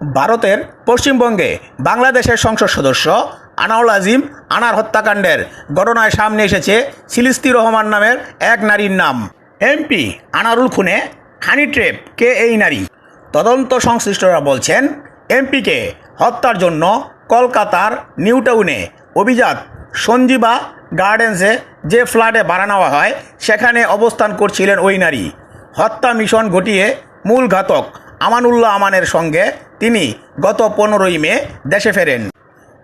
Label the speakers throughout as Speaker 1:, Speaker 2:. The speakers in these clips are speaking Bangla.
Speaker 1: ভারতের পশ্চিমবঙ্গে বাংলাদেশের সংসদ সদস্য আনাউল আজিম আনার হত্যাকাণ্ডের ঘটনায় সামনে এসেছে সিলিস্তি রহমান নামের এক নারীর নাম। এমপি আনারুল খুনে হানি ট্রেপ, কে এই নারী? তদন্ত সংশ্লিষ্টরা বলছেন, এমপিকে হত্যার জন্য কলকাতার নিউ টাউনে অভিজাত সঞ্জীবা গার্ডেন্সে যে ফ্ল্যাটে ভাড়া নেওয়া হয়, সেখানে অবস্থান করছিলেন ওই নারী। হত্যা মিশন ঘটিয়ে মূল ঘাতক আমানুল্লাহ আমানের সঙ্গে তিনি গত পনেরোই মে দেশে ফেরেন।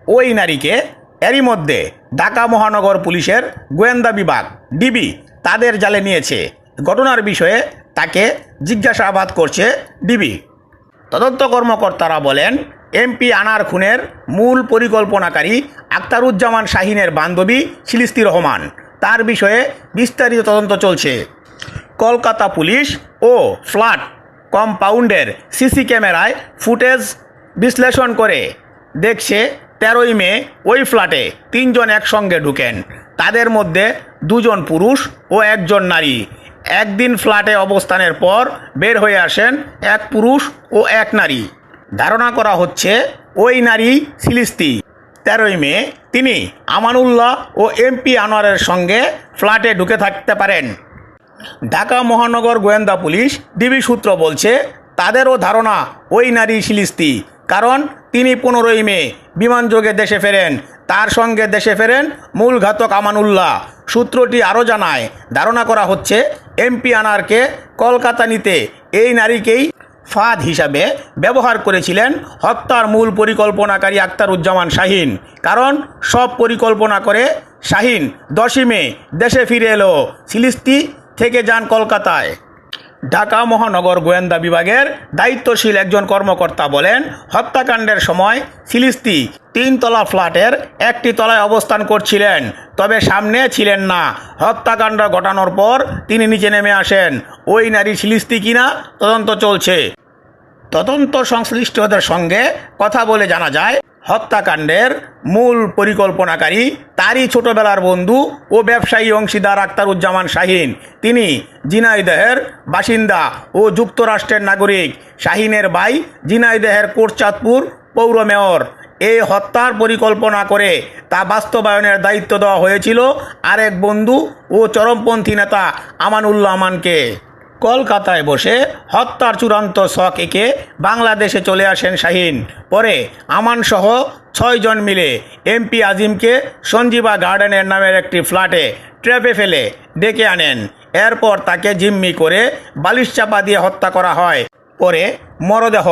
Speaker 1: ওই নারীকে এরই মধ্যে ঢাকা মহানগর পুলিশের গোয়েন্দা বিভাগ, ডিবি, তাদের জালে নিয়েছে। ঘটনার বিষয়ে তাকে জিজ্ঞাসাবাদ করছে ডিবি। তদন্ত কর্মকর্তারা বলেন এমপি আনার খুনের মূল পরিকল্পনাকারী আক্তারুজ্জামান শাহিনের বান্ধবী শিলিস্তি রহমান। তার বিষয়ে বিস্তারিত তদন্ত চলছে। কলকাতা পুলিশ ও ফ্ল্যাট কম্পাউন্ডের সিসি ক্যামেরায় ফুটেজ বিশ্লেষণ করে দেখছে তেরোই মে ওই ফ্ল্যাটে তিনজন একসঙ্গে ঢুকেন। তাদের মধ্যে দুজন পুরুষ ও একজন নারী। একদিন ফ্ল্যাটে অবস্থানের পর বের হয়ে আসেন এক পুরুষ ও এক নারী। ধারণা করা হচ্ছে ওই নারী সিলিস্তি তেরোই মে তিনি আমানুল্লাহ ও এমপি আনোয়ারের সঙ্গে ফ্ল্যাটে ঢুকে থাকতে পারেন। ঢাকা মহানগর গোয়েন্দা পুলিশ ডিবি সূত্র বলছে, তাদেরও ধারণা ওই নারী শিলিস্তি। কারণ তিনি পনেরোই মে বিমানযোগে দেশে ফেরেন। তার সঙ্গে দেশে ফেরেন মূল ঘাতক আমানুল্লাহ। সূত্রটি আরও জানায়, ধারণা করা হচ্ছে, এমপি আনারকে কলকাতা নিতে এই নারীকেই ফাঁদ হিসাবে ব্যবহার করেছিলেন হত্যার মূল পরিকল্পনাকারী আক্তারুজ্জামান শাহিন। কারণ সব পরিকল্পনা করে শাহিন দশই মে দেশে ফিরে এলো। সিলিস্তি থেকে যান কলকাতায়। ঢাকা মহানগর গোয়েন্দা বিভাগের দায়িত্বশীল একজন কর্মকর্তা বলেন, হত্যাকাণ্ডের সময় সিলিস্তি তিনতলা ফ্ল্যাটের একটি তলায় অবস্থান করছিলেন, তবে সামনে ছিলেন না। হত্যাকাণ্ড ঘটানোর পর তিনি নিচে নেমে আসেন, ওই নারী সিলিস্তি কিনা তদন্ত চলছে। তদন্ত সংশ্লিষ্টদের সঙ্গে কথা বলে জানা যায় হত্যাকাণ্ডের মূল পরিকল্পনাকারী তারই ছোটবেলার বন্ধু ও ব্যবসায়ী অংশীদার আক্তারুজ্জামান শাহিন। তিনি জিনাইদহের বাসিন্দা ও যুক্তরাষ্ট্রের নাগরিক। শাহিনের ভাই জিনাইদহের কোটচাঁদপুর পৌর মেয়র। এই হত্যার পরিকল্পনা করে তা বাস্তবায়নের দায়িত্ব দেওয়া হয়েছিল আরেক বন্ধু ও চরমপন্থী নেতা আমানুল্লাহ আমানকে। কলকাতায় বসে হত্যার চূড়ান্ত শখ এঁকে বাংলাদেশে চলে আসেন শাহিন। পরে আমানসহ ছয়জন মিলে এমপি আজিমকে সঞ্জীবা গার্ডেনের নামের একটি ফ্ল্যাটে ট্র্যাপে ফেলে ডেকে আনেন। এরপর তাকে জিম্মি করে বালিশ চাপা দিয়ে হত্যা করা হয়। পরে মরদেহ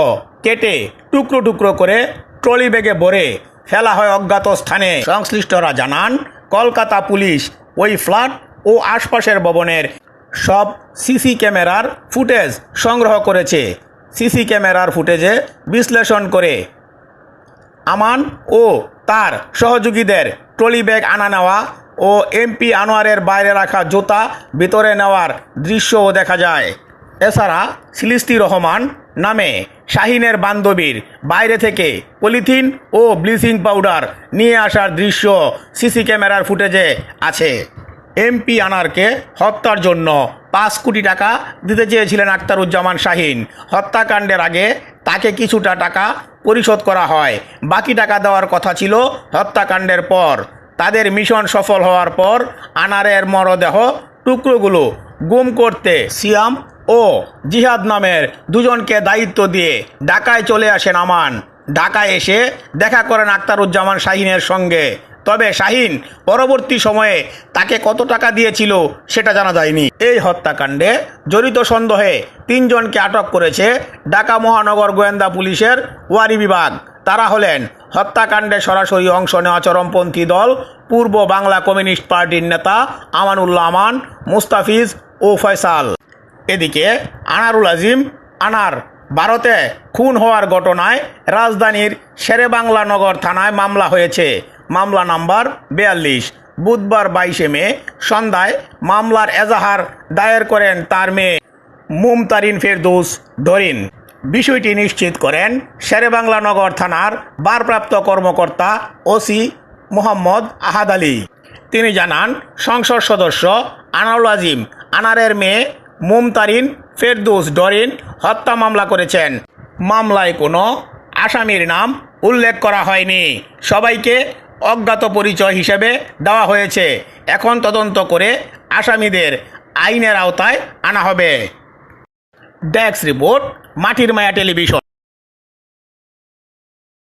Speaker 1: কেটে টুকরো টুকরো করে ট্রলি ব্যাগে ভরে ফেলা হয় অজ্ঞাত স্থানে। সংশ্লিষ্টরা জানান, কলকাতা পুলিশ ওই ফ্ল্যাট ও আশপাশের ভবনের সব সিসি ক্যামেরার ফুটেজ সংগ্রহ করেছে। সিসি ক্যামেরার ফুটেজে বিশ্লেষণ করে। আমান ও তার সহযোগীদের ট্রলি ব্যাগ আনা নেওয়া ও এমপি আনোয়ারের বাইরে রাখা জুতা ভিতরে নেওয়ার দৃশ্যও দেখা যায়। এছাড়া সিলিস্তি রহমান নামে শাহিনের বান্ধবীর বাইরে থেকে পলিথিন ও ব্লিচিং পাউডার নিয়ে আসার দৃশ্য সিসি ক্যামেরার ফুটেজে আছে। এমপি আনারকে হত্যার জন্য পাঁচ কোটি টাকা দিতে চেয়েছিলেন আক্তারুজ্জামান শাহিন। হত্যাকাণ্ডের আগে তাকে কিছুটা টাকা পরিশোধ করা হয়। বাকি টাকা দেওয়ার কথা ছিল হত্যাকাণ্ডের পর। তাদের মিশন সফল হওয়ার পর আনারের মরদেহ টুকরোগুলো গুম করতে সিয়াম ও জিহাদ নামের দুজনকে দায়িত্ব দিয়ে ঢাকায় চলে আসেন আমান। ঢাকায় এসে দেখা করেন আক্তারুজ্জামান শাহিনের সঙ্গে। তবে শাহিন পরবর্তী সময়ে তাকে কত টাকা দিয়েছিল সেটা জানা যায়নি। এই হত্যাকাণ্ডে জড়িত সন্দেহে তিনজনকে আটক করেছে ঢাকা মহানগর গোয়েন্দা পুলিশের ওয়ারি বিভাগ। তারা হলেন হত্যাকাণ্ডে সরাসরি অংশ নেওয়া চরমপন্থী দল, পূর্ব বাংলা কমিউনিস্ট পার্টির নেতা আমানুল্লাহ আমান, মুস্তাফিজ ও ফয়সাল। এদিকে আনারুল আজিম, আনার ভারতে খুন হওয়ার ঘটনায় রাজধানীর শেরেবাংলা নগর থানায় মামলা হয়েছে। মামলা নাম্বার বিয়াল্লিশ। বুধবার বাইশে মে, সন্ধ্যায় মামলার এজাহার দায়ের করেন তার মেয়ে মুমতারিন ফেরদৌস ডরিন বিষয়টি নিশ্চিত করেন শেরেবাংলা নগর থানার ভারপ্রাপ্ত কর্মকর্তা ওসি মোহাম্মদ আহাদ আলী। তিনি জানান, সংসদ সদস্য আনাউল আজিম আনারের মেয়ে মুমতারিন ফেরদৌস ডরিন হত্যা মামলা করেছেন। মামলায় কোনো আসামির নাম উল্লেখ করা হয়নি। সবাইকে অজ্ঞাত পরিচয় হিসেবে দেওয়া হয়েছে। এখন তদন্ত করে আসামিদের আইনের আওতায় আনা হবে। ডেস্ক রিপোর্ট মাটির মায়া টেলিভিশন।